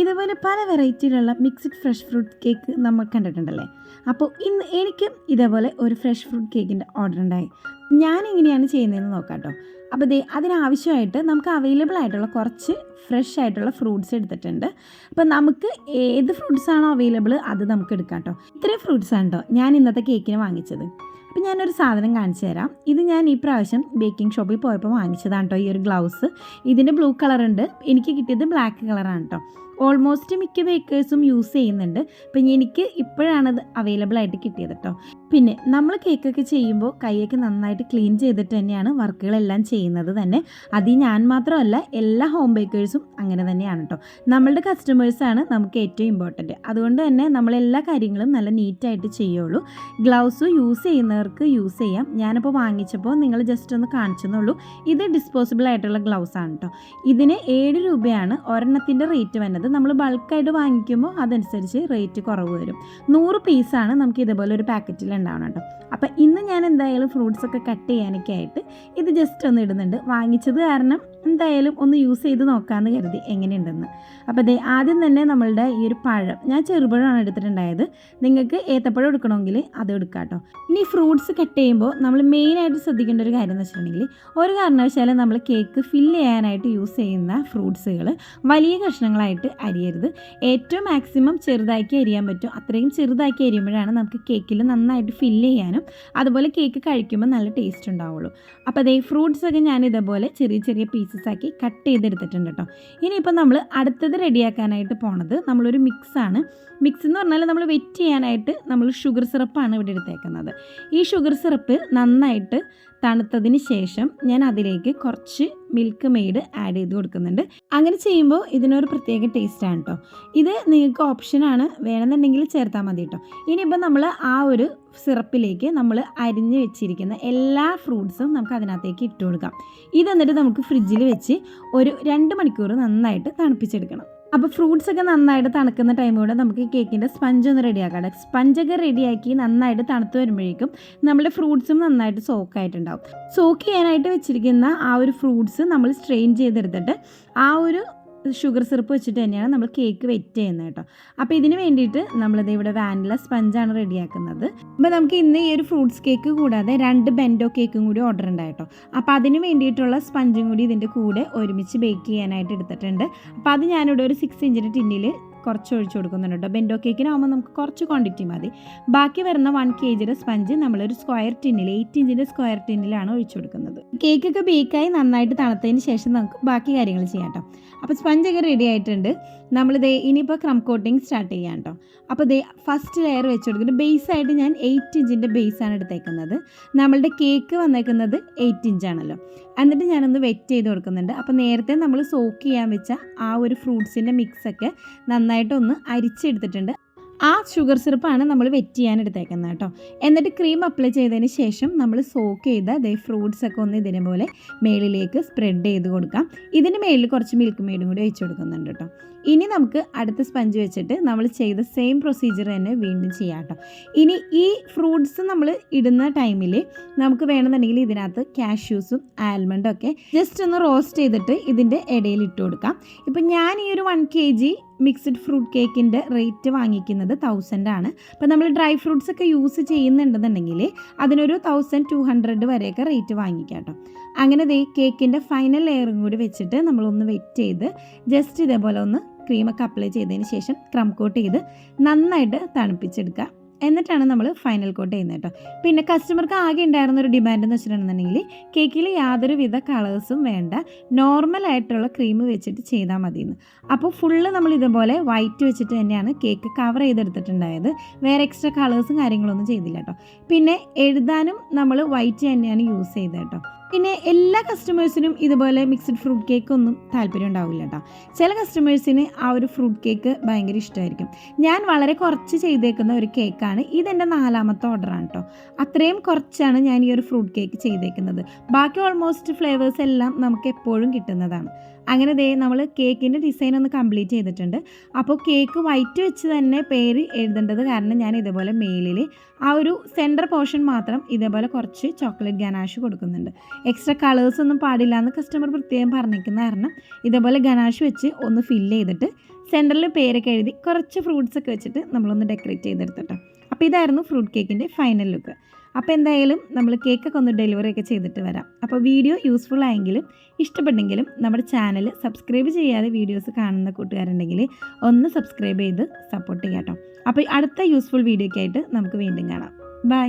ഇതുപോലെ പല വെറൈറ്റിയിലുള്ള മിക്സ്ഡ് ഫ്രഷ് ഫ്രൂട്ട് കേക്ക് നമ്മൾ കണ്ടിട്ടുണ്ടല്ലേ? അപ്പോൾ ഇന്ന് എനിക്കും ഇതേപോലെ ഒരു ഫ്രഷ് ഫ്രൂട്ട് കേക്കിന്റെ ഓർഡർ ഉണ്ടായി. ഞാൻ എങ്ങനെയാണ് ചെയ്യുന്നതെന്ന് നോക്കാം കേട്ടോ അപ്പോൾ ദേ അതിനാവശ്യമായിട്ട് നമുക്ക് അവൈലബിൾ ആയിട്ടുള്ള കുറച്ച് ഫ്രഷ് ആയിട്ടുള്ള ഫ്രൂട്ട്സ് എടുത്തിട്ടുണ്ട്. അപ്പോൾ നമുക്ക് ഏത് ഫ്രൂട്ട്സ് ആണോ അവൈലബിൾ അത് നമുക്ക് എടുക്കാം കേട്ടോ ഇത്രയും ഫ്രൂട്ട്സ് ആണ് കേട്ടോ ഞാൻ ഇന്നത്തെ കേക്കിന് വാങ്ങിച്ചത്. അപ്പോൾ ഞാനൊരു സാധനം കാണിച്ചു തരാം. ഇത് ഞാൻ ഈ പ്രാവശ്യം ബേക്കിംഗ് ഷോപ്പിൽ പോയപ്പോൾ വാങ്ങിച്ചതാണ് കേട്ടോ ഈ ഒരു ഗ്ലൗസ്. ഇതിന്റെ ബ്ലൂ കളർ ഉണ്ട് എനിക്ക് കിട്ടിയത് ബ്ലാക്ക് കളറാണ് കേട്ടോ. ഓൾമോസ്റ്റ് മിക്ക ബേക്കേഴ്സും യൂസ് ചെയ്യുന്നുണ്ട്. അപ്പം എനിക്ക് ഇപ്പോഴാണ് അത് അവൈലബിൾ ആയിട്ട് കിട്ടിയത് കേട്ടോ പിന്നെ നമ്മൾ കേക്കൊക്കെ ചെയ്യുമ്പോൾ കൈയൊക്കെ നന്നായിട്ട് ക്ലീൻ ചെയ്തിട്ട് തന്നെയാണ് വർക്കുകളെല്ലാം ചെയ്യുന്നത് തന്നെ. അത് ഞാൻ മാത്രമല്ല എല്ലാ ഹോം ബേക്കേഴ്സും അങ്ങനെ തന്നെയാണ് കേട്ടോ നമ്മളുടെ കസ്റ്റമേഴ്സാണ് നമുക്ക് ഏറ്റവും ഇമ്പോർട്ടന്റ് അതുകൊണ്ട് തന്നെ നമ്മൾ എല്ലാ കാര്യങ്ങളും നല്ല നീറ്റായിട്ട് ചെയ്യുള്ളൂ. ഗ്ലൗസ് യൂസ് ചെയ്യുന്നവർക്ക് യൂസ് ചെയ്യാം. ഞാനിപ്പോൾ വാങ്ങിച്ചപ്പോൾ നിങ്ങൾ ജസ്റ്റ് ഒന്ന് കാണിച്ചെന്നുള്ളൂ. ഇത് ഡിസ്പോസിബിൾ ആയിട്ടുള്ള ഗ്ലൗസ് ആണ് കേട്ടോ ഇതിന് ഏഴ് രൂപയാണ് ഒരെണ്ണത്തിന്റെ റേറ്റ് വരുന്നത് നമ്മൾ ബൾക്കായിട്ട് വാങ്ങിക്കുമ്പോൾ അതനുസരിച്ച് റേറ്റ് കുറവ് വരും. നൂറ് പീസാണ് നമുക്ക് ഇതുപോലെ ഒരു പാക്കറ്റിൽ ഉണ്ടാവണം കേട്ടോ. അപ്പോൾ ഇന്ന് ഞാൻ എന്തായാലും ഫ്രൂട്ട്സ് ഒക്കെ കട്ട് ചെയ്യാനൊക്കെ ആയിട്ട് ഇത് ജസ്റ്റ് ഒന്ന് ഇടുന്നുണ്ട്. വാങ്ങിച്ചത് കാരണം എന്തായാലും ഒന്ന് യൂസ് ചെയ്ത് നോക്കാമെന്ന് കരുതി എങ്ങനെയുണ്ടെന്ന്. അപ്പോൾ അതെ ആദ്യം തന്നെ നമ്മളുടെ ഈ ഒരു പഴം. ഞാൻ ചെറുപഴമാണ് എടുത്തിട്ടുണ്ടായത്. നിങ്ങൾക്ക് ഏത്തപ്പഴം എടുക്കണമെങ്കിൽ അത് എടുക്കാം കേട്ടോ. ഇനി ഫ്രൂട്ട്സ് കട്ട് ചെയ്യുമ്പോൾ നമ്മൾ മെയിനായിട്ട് ശ്രദ്ധിക്കേണ്ട ഒരു കാര്യം എന്ന് വെച്ചിട്ടുണ്ടെങ്കിൽ ഒരു കാരണവശാലും നമ്മൾ കേക്ക് ഫില്ല് ചെയ്യാനായിട്ട് യൂസ് ചെയ്യുന്ന ഫ്രൂട്ട്സുകൾ വലിയ കഷ്ണങ്ങളായിട്ട് അരിയരുത്. ഏറ്റവും മാക്സിമം ചെറുതാക്കി അരിയാൻ പറ്റും. അത്രയും ചെറുതാക്കി അരിയുമ്പോഴാണ് നമുക്ക് കേക്കിൽ നന്നായിട്ട് ഫില്ല് ചെയ്യാനും അതുപോലെ കേക്ക് കഴിക്കുമ്പോൾ നല്ല ടേസ്റ്റ് ഉണ്ടാവുള്ളൂ. അപ്പോൾ അതേ ഫ്രൂട്ട്സൊക്കെ ഞാൻ ഇതേപോലെ ചെറിയ ചെറിയ പീസസ് ആക്കി കട്ട് ചെയ്തെടുത്തിട്ടുണ്ട് കേട്ടോ ഇനിയിപ്പോൾ നമ്മൾ അടുത്തത് റെഡിയാക്കാനായിട്ട് പോണത് നമ്മളൊരു മിക്സാണ്. മിക്സ് എന്ന് പറഞ്ഞാൽ നമ്മൾ വെറ്റ് ചെയ്യാനായിട്ട് നമ്മൾ ഷുഗർ സിറപ്പാണ് ഇവിടെ എടുത്തേക്കുന്നത്. ഈ ഷുഗർ സിറപ്പ് നന്നായിട്ട് തണുത്തതിന് ശേഷം ഞാൻ അതിലേക്ക് കുറച്ച് മിൽക്ക് മെയ്ഡ് ആഡ് ചെയ്ത് കൊടുക്കുന്നുണ്ട്. അങ്ങനെ ചെയ്യുമ്പോൾ ഇതിനൊരു പ്രത്യേക ടേസ്റ്റാണ് കേട്ടോ ഇത് നിങ്ങൾക്ക് ഓപ്ഷനാണ് വേണമെന്നുണ്ടെങ്കിൽ ചേർത്താൽ മതി കേട്ടോ ഇനിയിപ്പോൾ നമ്മൾ ആ ഒരു സിറപ്പിലേക്ക് നമ്മൾ അരിഞ്ഞ് വെച്ചിരിക്കുന്ന എല്ലാ ഫ്രൂട്ട്സും നമുക്ക് അതിനകത്തേക്ക് ഇട്ട് കൊടുക്കാം. ഇത് എന്നിട്ട് നമുക്ക് ഫ്രിഡ്ജിൽ വെച്ച് ഒരു രണ്ട് മണിക്കൂർ നന്നായിട്ട് തണുപ്പിച്ചെടുക്കണം. അപ്പോൾ ഫ്രൂട്ട്സ് ഒക്കെ നന്നായിട്ട് തണുക്കുന്ന ടൈമോടെ നമുക്ക് ഈ കേക്കിന്റെ സ്പഞ്ച് ഒന്ന് റെഡിയാക്കാം സ്പഞ്ചൊക്കെ റെഡിയാക്കി നന്നായിട്ട് തണുത്ത് വരുമ്പോഴേക്കും നമ്മുടെ ഫ്രൂട്ട്സും നന്നായിട്ട് സോക്കായിട്ടുണ്ടാവും. സോക്ക് ചെയ്യാനായിട്ട് വെച്ചിരിക്കുന്ന ആ ഒരു ഫ്രൂട്ട്സ് നമ്മൾ സ്ട്രെയിൻ ചെയ്തെടുത്തിട്ട് ആ ഒരു ഷുഗർ സിറപ്പ് വെച്ചിട്ട് തന്നെയാണ് നമ്മൾ കേക്ക് വെറ്റ് ചെയ്യുന്നത് കേട്ടോ. അപ്പോൾ ഇതിന് വേണ്ടിയിട്ട് നമ്മളിത് ഇവിടെ വാനില സ്പഞ്ചാണ് റെഡിയാക്കുന്നത്. അപ്പോൾ നമുക്ക് ഇന്ന് ഈ ഒരു ഫ്രൂട്ട്സ് കേക്ക് കൂടാതെ രണ്ട് ബെൻഡോ കേക്കും കൂടി ഓർഡർ ഉണ്ടായിട്ടോ അപ്പോൾ അതിന് വേണ്ടിയിട്ടുള്ള സ്പഞ്ചും കൂടി ഇതിന്റെ കൂടെ ഒരുമിച്ച് ബേക്ക് ചെയ്യാനായിട്ട് എടുത്തിട്ടുണ്ട്. അപ്പോൾ അത് ഞാനിവിടെ ഒരു സിക്സ് ഇഞ്ചിന്റെ ടിന്നിൽ കുറച്ച് ഒഴിച്ചു കൊടുക്കുന്നുണ്ട് ബെൻഡോ കേക്കിനാകുമ്പോൾ നമുക്ക് കുറച്ച് ക്വാണ്ടിറ്റി മതി. ബാക്കി വരുന്ന വൺ കെ ജിയുടെ സ്പഞ്ച് നമ്മളൊരു സ്ക്വയർ ടിന്നിൽ എയ്റ്റ് ഇഞ്ചിന്റെ സ്ക്വയർ ടിന്നിലാണ് ഒഴിച്ചു കൊടുക്കുന്നത്. കേക്കൊക്കെ ബേക്കായി നന്നായിട്ട് തണുത്തതിന് ശേഷം നമുക്ക് ബാക്കി കാര്യങ്ങൾ ചെയ്യാം കേട്ടോ. അപ്പോൾ സ്പഞ്ചൊക്കെ റെഡി ആയിട്ടുണ്ട്. നമ്മളിത് ഇനിയിപ്പോൾ ക്രം കോട്ടിങ് സ്റ്റാർട്ട് ചെയ്യാം കേട്ടോ. അപ്പോൾ ദേ ഫസ്റ്റ് ലെയർ വെച്ച് കൊടുക്കുന്നത് ബേസ് ആയിട്ട് ഞാൻ എയ്റ്റ് ഇഞ്ചിന്റെ ബേസാണ് എടുത്തേക്കുന്നത്. നമ്മളുടെ കേക്ക് വന്നേക്കുന്നത് എയ്റ്റ് ഇഞ്ചാണല്ലോ എന്നിട്ട് ഞാനൊന്ന് വെറ്റ് ചെയ്ത് കൊടുക്കുന്നുണ്ട്. അപ്പോൾ നേരത്തെ നമ്മൾ സോക്ക് ചെയ്യാൻ വെച്ച ആ ഒരു ഫ്രൂട്ട്സിന്റെ മിക്സൊക്കെ നന്നായിട്ടൊന്ന് അരിച്ചെടുത്തിട്ടുണ്ട്. ആ ഷുഗർ സിറപ്പാണ് നമ്മൾ വെറ്റ് ചെയ്യാൻ എടുത്തേക്കുന്നത് കേട്ടോ. എന്നിട്ട് ക്രീം അപ്ലൈ ചെയ്തതിന് ശേഷം നമ്മൾ സോക്ക് ചെയ്ത ദേ ഫ്രൂട്ട്സ് ഒക്കെ ഒന്ന് ഇതിനെ പോലെ മേളിലേക്ക് സ്പ്രെഡ് ചെയ്ത് കൊടുക്കാം. ഇതിന് മേളിൽ കുറച്ച് മിൽക്ക് മെയ്ഡും കൂടി വെച്ച് കൊടുക്കുന്നുണ്ട് കേട്ടോ. ഇനി നമുക്ക് അടുത്ത സ്പഞ്ച് വെച്ചിട്ട് നമ്മൾ ചെയ്ത സെയിം പ്രൊസീജിയർ തന്നെ വീണ്ടും ചെയ്യാം കേട്ടോ. ഇനി ഈ ഫ്രൂട്ട്സ് നമ്മൾ ഇടുന്ന ടൈമിൽ നമുക്ക് വേണമെന്നുണ്ടെങ്കിൽ ഇതിനകത്ത് കാഷ്യൂസും ആൽമണ്ടും ഒക്കെ ജസ്റ്റ് ഒന്ന് റോസ്റ്റ് ചെയ്തിട്ട് ഇതിന്റെ ഇടയിൽ ഇട്ട് കൊടുക്കാം. ഇപ്പം ഞാൻ ഈ ഒരു one K G mixed fruit കേക്കിന്റെ റേറ്റ് വാങ്ങിക്കുന്നത് തൗസൻഡ് ആണ് അപ്പോൾ നമ്മൾ ഡ്രൈ ഫ്രൂട്ട്സ് ഒക്കെ യൂസ് ചെയ്യുന്നുണ്ടെന്നുണ്ടെങ്കിൽ അതിനൊരു തൗസൻഡ് ടു ഹൺഡ്രഡ് വരെയൊക്കെ റേറ്റ് വാങ്ങിക്കാം കേട്ടോ. അങ്ങനെ ദേ കേക്കിന്റെ ഫൈനൽ ലെയറും കൂടി വെച്ചിട്ട് നമ്മളൊന്ന് വെറ്റ് ചെയ്ത് ജസ്റ്റ് ഇതേപോലെ ഒന്ന് ക്രീമൊക്കെ അപ്ലൈ ചെയ്തതിന് ശേഷം ക്രം കോട്ട് ചെയ്ത് നന്നായിട്ട് തണുപ്പിച്ചെടുക്കുക. എന്നിട്ടാണ് നമ്മൾ ഫൈനൽ കോട്ട് ചെയ്യുന്നത് കേട്ടോ. പിന്നെ കസ്റ്റമർക്ക് ആകെ ഉണ്ടായിരുന്ന ഒരു ഡിമാൻഡ് എന്ന് വെച്ചിട്ടുണ്ടെന്നുണ്ടെങ്കിൽ കേക്കിൽ യാതൊരുവിധ കളേഴ്സും വേണ്ട. നോർമൽ ആയിട്ടുള്ള ക്രീം വെച്ചിട്ട് ചെയ്താൽ മതി എന്ന് അപ്പോൾ ഫുള്ള് നമ്മൾ ഇതുപോലെ വൈറ്റ് വെച്ചിട്ട് തന്നെയാണ് കേക്ക് കവർ ചെയ്തെടുത്തിട്ടുണ്ടായത്. വേറെ എക്സ്ട്രാ കളേഴ്സും കാര്യങ്ങളൊന്നും ചെയ്തില്ല കേട്ടോ. പിന്നെ എഴുതാനും നമ്മൾ വൈറ്റ് തന്നെയാണ് യൂസ് ചെയ്തത് കേട്ടോ. പിന്നെ എല്ലാ കസ്റ്റമേഴ്സിനും ഇതുപോലെ മിക്സ്ഡ് ഫ്രൂട്ട് കേക്ക് ഒന്നും താല്പര്യം ഉണ്ടാവില്ല കേട്ടോ ചില കസ്റ്റമേഴ്സിന് ആ ഒരു ഫ്രൂട്ട് കേക്ക് ഭയങ്കര ഇഷ്ടമായിരിക്കും. ഞാൻ വളരെ കുറച്ച് ചെയ്തേക്കുന്ന ഒരു കേക്കാണ് ഇതെന്റെ നാലാമത്തെ ഓർഡറാണ് കേട്ടോ അത്രയും കുറച്ചാണ് ഞാൻ ഈ ഒരു ഫ്രൂട്ട് കേക്ക് ചെയ്തേക്കുന്നത്. ബാക്കി ഓൾമോസ്റ്റ് ഫ്ലേവേഴ്സ് എല്ലാം നമുക്ക് എപ്പോഴും കിട്ടുന്നതാണ്. അങ്ങനെ ദേ നമ്മൾ കേക്കിന്റെ ഡിസൈൻ ഒന്ന് കംപ്ലീറ്റ് ചെയ്തിട്ടുണ്ട്. അപ്പോൾ കേക്ക് വൈറ്റ് വെച്ച് തന്നെ പേര് എഴുതേണ്ടത് കാരണം ഞാൻ ഇതേപോലെ മെയിലിൽ ആ ഒരു സെന്റർ പോർഷൻ മാത്രം ഇതേപോലെ കുറച്ച് ചോക്ലേറ്റ് ഗനാഷ് കൊടുക്കുന്നുണ്ട്. എക്സ്ട്രാ കളേഴ്സ് ഒന്നും പാടില്ല എന്ന് കസ്റ്റമർ പ്രത്യേകം പറഞ്ഞിരിക്കുന്ന കാരണം ഇതേപോലെ ഗനാഷ് വെച്ച് ഒന്ന് ഫില്ല് ചെയ്തിട്ട് സെന്ററിൽ പേരൊക്കെ എഴുതി കുറച്ച് ഫ്രൂട്ട്സ് ഒക്കെ വെച്ചിട്ട് നമ്മളൊന്ന് ഡെക്കറേറ്റ് ചെയ്തെടുത്തിട്ടോ. അപ്പോൾ ഇതായിരുന്നു ഫ്രൂട്ട് കേക്കിന്റെ ഫൈനൽ ലുക്ക് അപ്പോൾ എന്തായാലും നമ്മൾ കേക്കൊക്കെ ഒന്ന് ഡെലിവറി ഒക്കെ ചെയ്തിട്ട് വരാം. അപ്പോൾ വീഡിയോ യൂസ്ഫുൾ ആയെങ്കിലും ഇഷ്ടപ്പെട്ടെങ്കിലും നമ്മുടെ ചാനൽ സബ്സ്ക്രൈബ് ചെയ്യാതെ വീഡിയോസ് കാണുന്ന കൂട്ടുകാരുണ്ടെങ്കിൽ ഒന്ന് സബ്സ്ക്രൈബ് ചെയ്ത് സപ്പോർട്ട് ചെയ്യാം കേട്ടോ. അപ്പോൾ അടുത്ത യൂസ്ഫുൾ വീഡിയോയ്ക്കായിട്ട് നമുക്ക് വീണ്ടും കാണാം. ബൈ